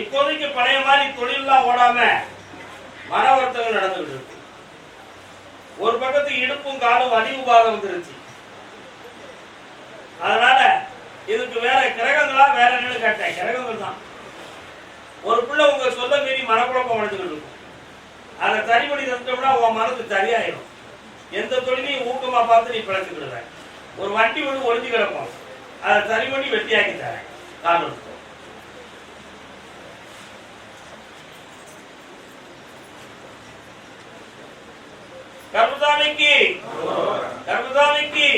இப்போதைக்கு பழைய மாதிரி தொழிலெல்லாம் ஓடாம மன வர்த்தகம் நடந்துகிட்டு இருக்கு. ஒரு பக்கத்து இடுப்பும் காலும் அடிவு பாகம் வந்துருச்சு. அதனால இதுக்கு வேற கிரகங்களா வேற என்னன்னு கேட்டேன். கிரகங்கள் தான். ஒரு பிள்ளை உங்க சொல்ல மீறி மனக்குழப்பம் அடைஞ்சுக்கிட்டு இருக்கும். அதை சரி பண்ணி தந்துட்டோம்னா உன் மனது சரியாயிடும். எந்த தொழிலையும் ஊக்கமா பார்த்து நீ பிழைச்சுக்கிடுற ஒரு வண்டி ஒன்று ஒளிஞ்சு கிடப்போம் அதை சரி பண்ணி வெட்டியாக்கி தரேன். காரணம் ధర్మదానికి ధర్మదానికి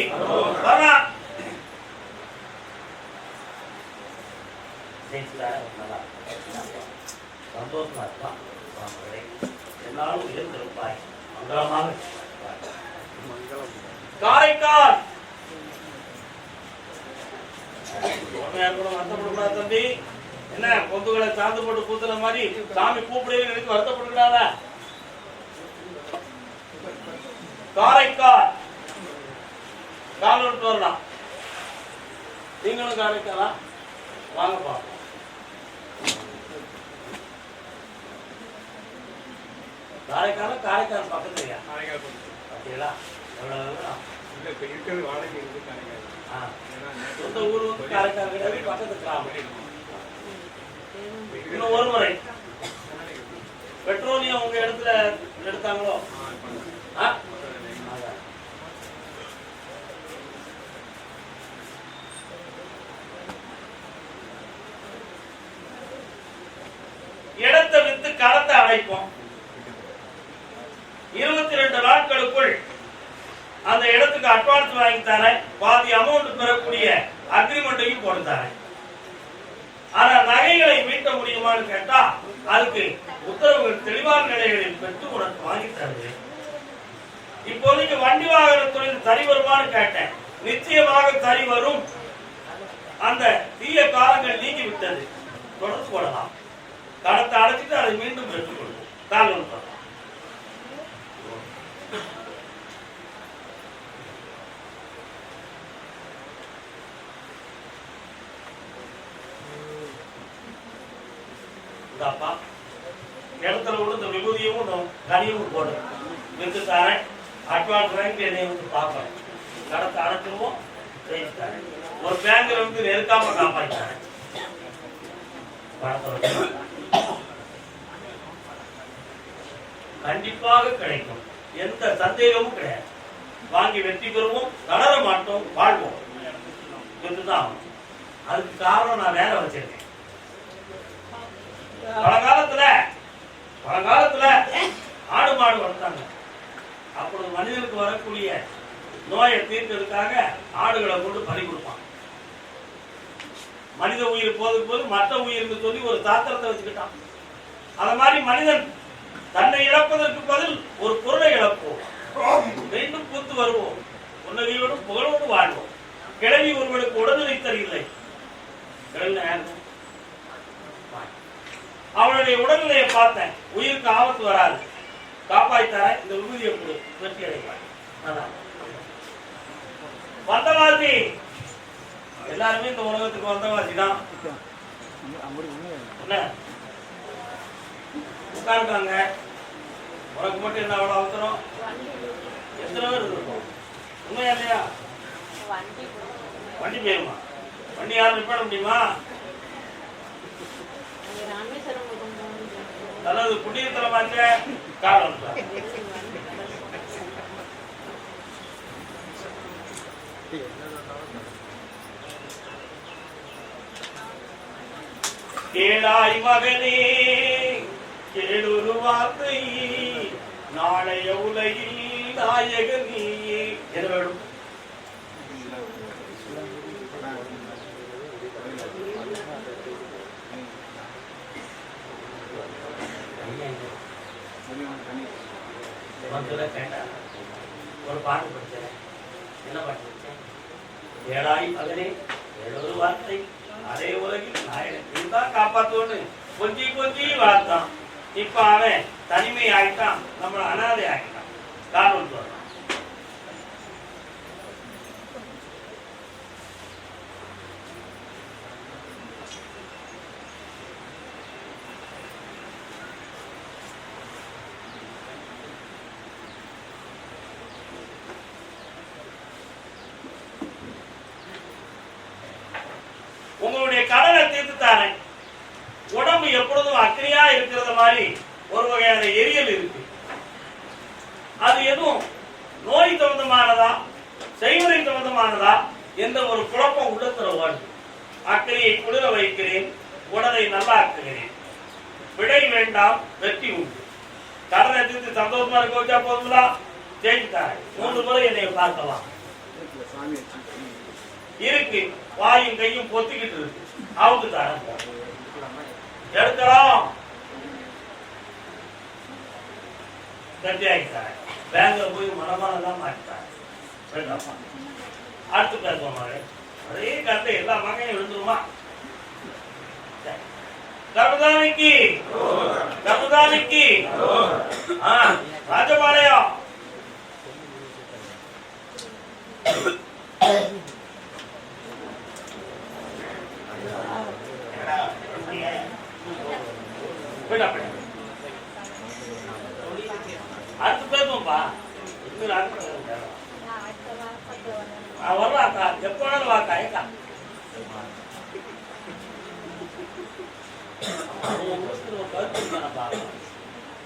சந்தோஷமா எல்லாரும் உயர்ந்திருப்பாய் மங்களமாக காரைக்கால் வருத்தப்படக்கூடாது தம்பி. என்ன பொந்துகளை சாந்து போட்டு கூத்துற மாதிரி சாமி கூப்பிடுவேன் நினைச்சு வருத்தப்படக்கூடாதா காரைக்கால். கால் விட்டு வரலாம் நீங்களும் காரைக்காலா? வாங்க பார்ப்போம். காரைக்கால? காரைக்கால் பக்கத்துலயா? பார்த்தீங்களா எவ்வளவு விவரம்? ஆ. சொந்த ஊர் வந்து காரைக்கால் கிடையாது பக்கத்து கிராமம். இன்னும் ஒரு முறை. பெட்ரோலியம் உங்க இடத்துல எடுத்தாங்களோ? ஆ? அடைப்போம் இருபத்தி ரெண்டு நாட்களுக்குள் அந்த இடத்துக்கு அட்வான்ஸ் வாங்கி தரேன். பாதி அமௌண்ட் பெறக்கூடிய அக்ரிமெண்ட்டையும் போட்டு தரேன். ஆனா நகைகளை மீட்ட முடியுமான்னு கேட்டா அதுக்கு உத்தரவுகள் தெளிவான நிலைகளில் பெற்று உனக்கு வாங்கி தருவேன். இப்போதைக்கு வண்டி வாகன தொழில் சரி வருமான்னு கேட்டேன். நிச்சயமாக சரி வரும். அந்த தீய காலங்கள் நீங்கி விட்டது. தொடர்ந்து கொள்ளலாம் கடத்த அதை மீண்டும் பெற்றுக்கொள்வோம் கால் ஒன்று இதாப்பா இடத்துல கூட இந்த விபூதியும் கனியும் போடு வித்து தரேன் அட்வான்ஸ் என்னை வந்து பார்ப்பேன் கடத்தை அடைச்சிருவோம் ஒரு பேங்க்ல வந்து நெருக்காம காப்பாற்றாரேன் பணத்தை வச்சு. கண்டிப்பாக கிடைக்கும். எந்த சந்தேகமும் கிடையாது. வாங்கி வெற்றி பெறுவோம் தளர மாட்டோம் வாழ்வோம். என்றுதான் அதுக்கு காரணம் நான் வேலை வச்சிருக்கேன். பழங்காலத்துல பழங்காலத்துல ஆடு மாடு வளர்த்தாங்க. அப்பொழுது மனிதனுக்கு வரக்கூடிய நோயை தீர்க்கிறதுக்காக ஆடுகளை கொண்டு பறி கொடுப்பான் மனித உயிர் போதுக்கு போது மற்ற உயிர்னு சொல்லி ஒரு தாத்திரத்தை வச்சுக்கிட்டான். அத மாதிரி மனிதன் தன்னை இழப்பதற்கு பதில் ஒரு பொருளை இழப்போம். மீண்டும் புத்து வருவோம். புன்னகையோடும் புகழோடு வாழ்வோம். கிழவி ஒருவனுக்கு உடல்நிலை யாரு? அவனுடைய உடல்நிலையை பார்த்தேன். உயிருக்கு ஆபத்து வராது. காப்பாய்த்தார இந்த விபூதியை கொடு. வெற்றி அதான். வந்தவாசி எல்லாருமே இந்த உலகத்துக்கு வந்தவாசி தான். என்ன? உட்காருக்காங்க உனக்கு மட்டும் என்ன அவ்வளவு அவசரம்? எத்தனை பேர் இருக்கும் உண்மையா இல்லையா? வண்டி போயிருமா? வண்டி யாரும் நிப்பாட முடியுமா? அதாவது புண்ணியத்தலமாச்ச காரணம் தான். கேளாய் மகனே. கேளொரு வார்த்தை. நாளைய உலகில் நாயக நீ. என்ன வேணும் ஒரு பாட்டு படிச்சேன் என்ன பாட்டு படிச்சேன் ஏழாய் மகனே ஏழொரு வார்த்தை. அதே உலகில் நாயகன். இதுதான் காப்பாத்தோன்னு கொஞ்சி கொஞ்சி வார்த்தான் இப்ப அவன் தனிமை ஆகிட்டான் நம்மள அனாதை ஆகிட்டான் காரணம் சொல்றான். மாதிரி ஒரு வகையான எரியல் இருக்கு. அது எதுவும் நோய் சம்பந்தமானதா செய்முறை சம்பந்தமானதா எந்த ஒரு குழப்பம் உள்ளத்துல வருது அக்கறையை குளிர வைக்கிறேன் உடலை நல்லாக்குகிறேன். விடை வேண்டாம் வெற்றி உண்டு. கடனை தீர்த்து சந்தோஷமா இருக்க வச்சா போதுங்களா? ஜெயித்தார் மூன்று முறை என்னை பார்க்கலாம். இருக்கு. வாயும் கையும் பொத்திக்கிட்டு இருக்கு. அவுக்கு தரேன் எடுக்கலாம். கட்டி ஆகிட்டாங்க பேங்க்ல போய் மனமானதான் மாட்டாங்க அடுத்து பேசுவோம் மகன் அதே கத்தை எல்லா மகையும் விழுந்துருமா கருதானிக்கு கருதானிக்கு ராஜபாளையம் போயிட்டா போயிட்டா அடுத்து பேசுவோம்ப்பா இன்னொரு அடுத்து பேசுவோம். நான் வரலாக்கா எப்போ வேணாலும் வாக்கா ஏக்கா.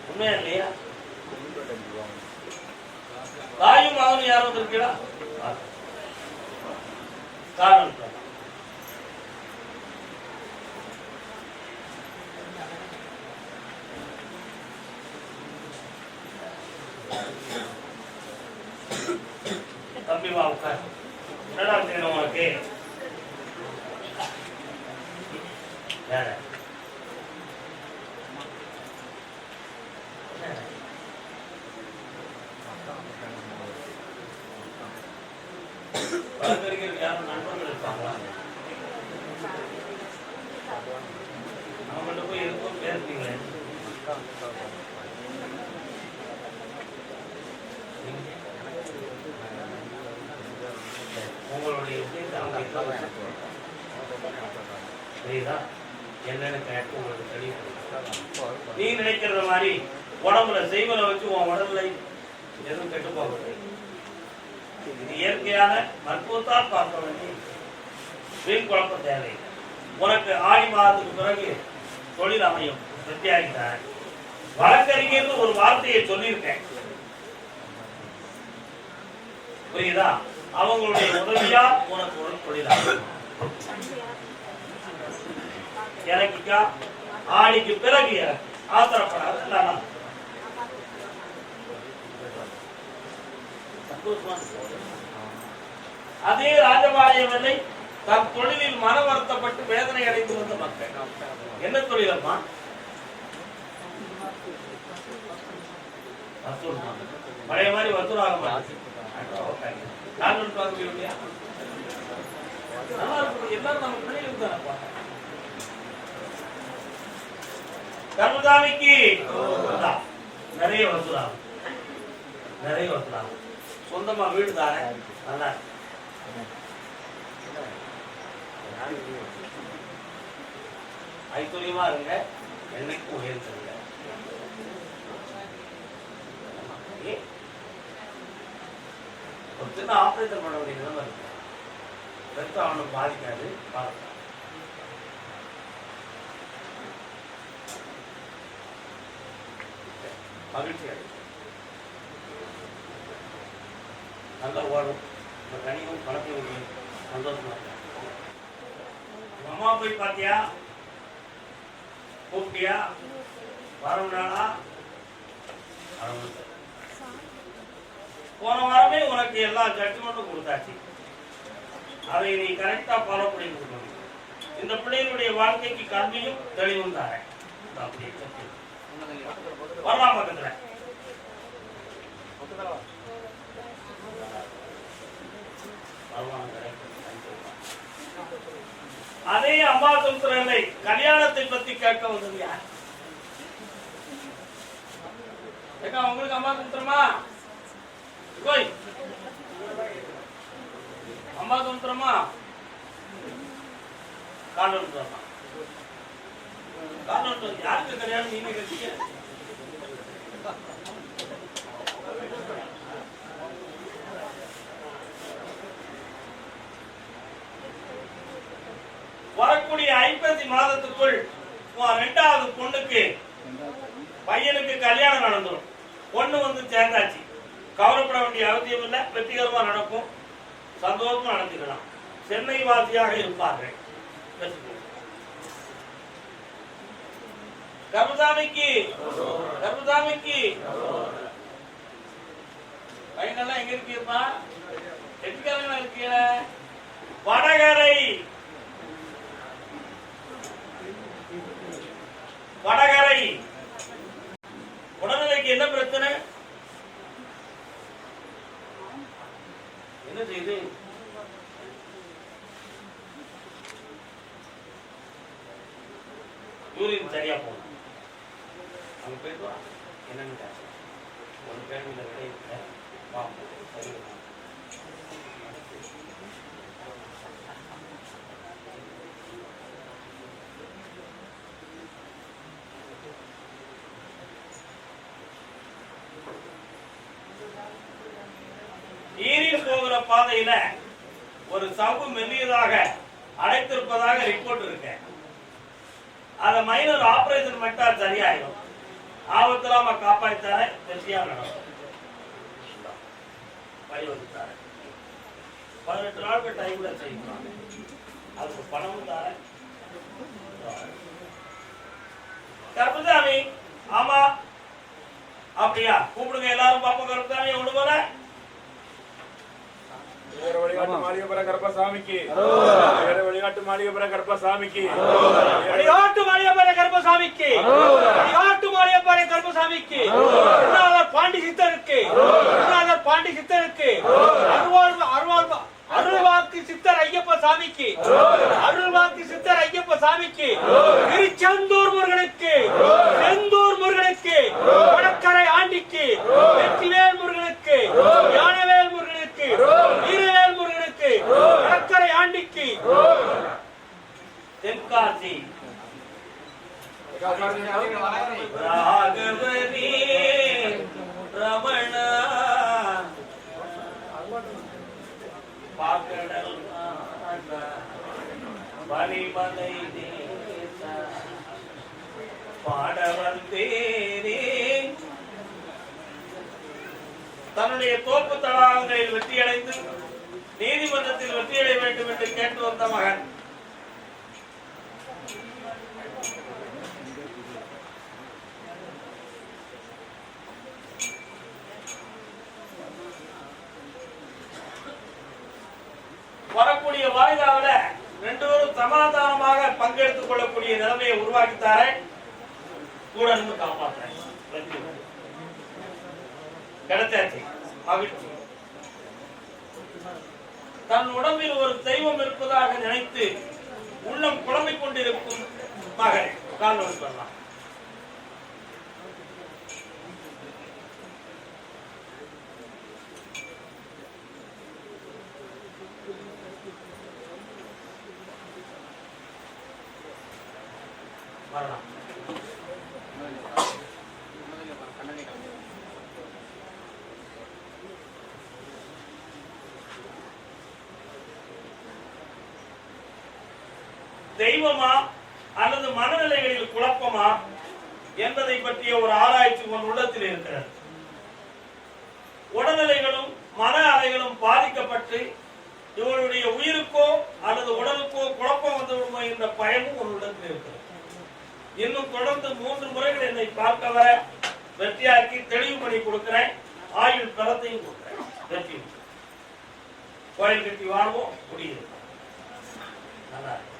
உண்மையா இல்லையா? தாயும் மகனும் யாரும் வந்திருக்கீங்களா காரணம் தம்பி வா உட்கார் என்னடா செய்யணும் உனக்கு. வேற. வழக்கறிஞருக்கு யாரும் நண்பர்கள் இருப்பாங்களா அவங்கள்ட்ட போய் எதுக்கும் பேசுறீங்களே. உங்களுடைய விஷயத்தை அவங்க சொல்லுங்க. புரியுதா? என்னன்னு கேட்டு உங்களுக்கு தெளிவு நீ நினைக்கிற மாதிரி உடம்புல செய்வனை வச்சு உன் உடல்ல எதுவும் கெட்டு போகிறது இது இயற்கையான மருத்துவத்தால் பார்க்க வேண்டிய வீண் குழப்பம் தேவை. உனக்கு ஆடி மாதத்துக்கு பிறகு தொழில் அமையும். பிரத்யாகிட்டார் வழக்கறிஞர்னு ஒரு வார்த்தையை சொல்லியிருக்கேன். புரியுதா? அவங்களுடைய உதவியா உனக்கு ஒரு தொழிலா இறக்கிக்கா? ஆடிக்கு பிறகு இறக்கு. ஆத்திரப்படாத இல்லைன்னா அதே ராஜபாளையம் எல்லை தன் தொழிலில் மன வருத்தப்பட்டு வேதனை அடைந்து வந்த மக்கள். என்ன தொழிலம்மா வசூல் பழைய மாதிரி வசூலாக மாட்டேங்குது. கான்வென்ட் இல்லையா நல்லா இருக்கும் எல்லாரும் நம்ம பிள்ளைகளுக்கு தானே கர்மதாமிக்கு நிறைய வசூலாகும் நிறைய வசூலாகும் சொந்தமா வீடு தானே? நல்லா இருக்கு. இருங்க. என்னைக்கும் உயர்த்துங்க ஒரு சின்ன ஆப்ரேஷன் பண்ண வேண்டிய நிலைமை இருக்கு. ரத்தம் அவனுக்கு பாதிக்காது பார்க்கலாம் மகிழ்ச்சி அடையும். நல்லா ஓடும் இந்த கனியும் பணத்தையும் சந்தோஷமா இருக்கும். அம்மா போய் பார்த்தியா? கூப்பிட்டியா? வரவுனானா போன வாரமே உனக்கு எல்லா ஜட்ஜ்மெண்ட்டும் கொடுத்தாச்சு. அதை நீ கரெக்டா ஃபாலோ பண்ணி கொடுக்கணும். இந்த பிள்ளைகளுடைய வாழ்க்கைக்கு கல்வியும் தெளிவும் தாரேன். வரலாம் பக்கத்துல. அதே அம்மா சொல்றேன் கல்யாணத்தை பத்தி கேட்க வந்தது யார்? ஏக்கா உங்களுக்கு அம்மா சொல்றமா கோய் அம்மா சுந்தரமா காலம் சுந்தரமா காலம் சுந்தரம் யாருக்கு கல்யாணம்? நீங்க கட்டிக்க. வரக்கூடிய ஐம்பத்தி மாதத்துக்குள் ரெண்டாவது பொண்ணுக்கு பையனுக்கு கல்யாணம் நடந்துடும் பொண்ணு வந்து சேர்ந்தாச்சு. கவலைப்பட வேண்டிய அவசியம் இல்லை. வெற்றிகரமாக நடக்கும். சந்தோஷமா நடந்துக்கலாம். சென்னை வாசியாக இருப்பார்கள். கருமசாமிக்கு கருமசாமிக்கு பையனெல்லாம் எங்க இருக்கீப்பா வெற்றிகரமா இருக்கீங்க வடகரை. வடகரை. உடல்நிலைக்கு என்ன பிரச்சனை? என்ன செய்யுது யூரின் சரியா போகணும் அங்க போயிட்டு வா. என்னன்னு கேட்க ஒரு கேள்வியில விட இல்லை வா. சரி பாதையில ஒரு சவ்வு மெல்லியதாக அடைத்திருப்பதாக ரிப்போர்ட் இருக்கு. அத மைனர் ஆபரேஷன் பண்ணிட்டா சரியாயிடும் ஆபத்திலாம காப்பாத்தார வெற்றியா நடக்கும். பை பதினெட்டு நாளுக்கு டைம்ல செய்யலாம் அதுக்கு பணமும் தார கருப்பசாமி ஆமா. அப்படியா? கூப்பிடுங்க எல்லாரும் பாப்போம் கருப்பசாமி ஒண்ணு போல. வழிகாட்டு மாளிகைபுர கருப்பசாமிக்கு வழிகாட்டு மாளிகைபுர கருப்பசாமிக்கு வழிகாட்டு மாளியப்பரை கருப்பசாமிக்கு வழிகாட்டு மாளியப்பரை கருப்பசாமிக்கு பாண்டி சித்தருக்கு. பாண்டி சித்தருக்கு. அருள்வாள் அருள்வாள் அருள்வாக்கு சித்தர் ஐயப்ப சாமிக்கு. அருள்வாக்கு சித்தர் ஐயப்ப சாமிக்கு. ராகவனே ரமண பாக்கடல் ஆண்ட பாட வந்தேனே தன்னுடைய தோப்பு தடாகங்களில் வெற்றியடைந்து நீதிமன்றத்தில் வெற்றியடைய வேண்டும் என்று கேட்டு வந்த மகன். வரக்கூடிய வாய்தாவில் ரெண்டு பேரும் சமாதானமாக பங்கெடுத்துக் கொள்ளக்கூடிய நிலைமையை உருவாக்கித்தாரே. கூட இருந்து காப்பாற்றுறேன் மகிழ்ச்சி. தன் உடம்பில் ஒரு தெய்வம் இருப்பதாக நினைத்து உள்ளம் குழம்பிக் கொண்டிருக்கும் மகன். கால் பண்ணலாம் வரலாம். தெய்வமா அல்லது மனநிலைகளில் குழப்பமா என்பதை பற்றிய ஒரு ஆராய்ச்சி உன் உள்ளத்தில் இருக்கிறது. உடல்நிலைகளும் மன அலைகளும் பாதிக்கப்பட்டு இவருடைய உயிருக்கோ அல்லது உடலுக்கோ குழப்பம் வந்து விடுமோ என்ற பயமும் உன் உள்ளத்தில் இருக்கிறது. இன்னும் தொடர்ந்து மூன்று முறைகள் என்னை பார்க்க வர வெற்றியாக்கி தெளிவு பண்ணி கொடுக்கிறேன். ஆயுள் பலத்தையும் கொடுக்கிறேன். வெற்றி. கோயில் கட்டி வாழ்வோம். முடியுது. நல்லா இருக்கு.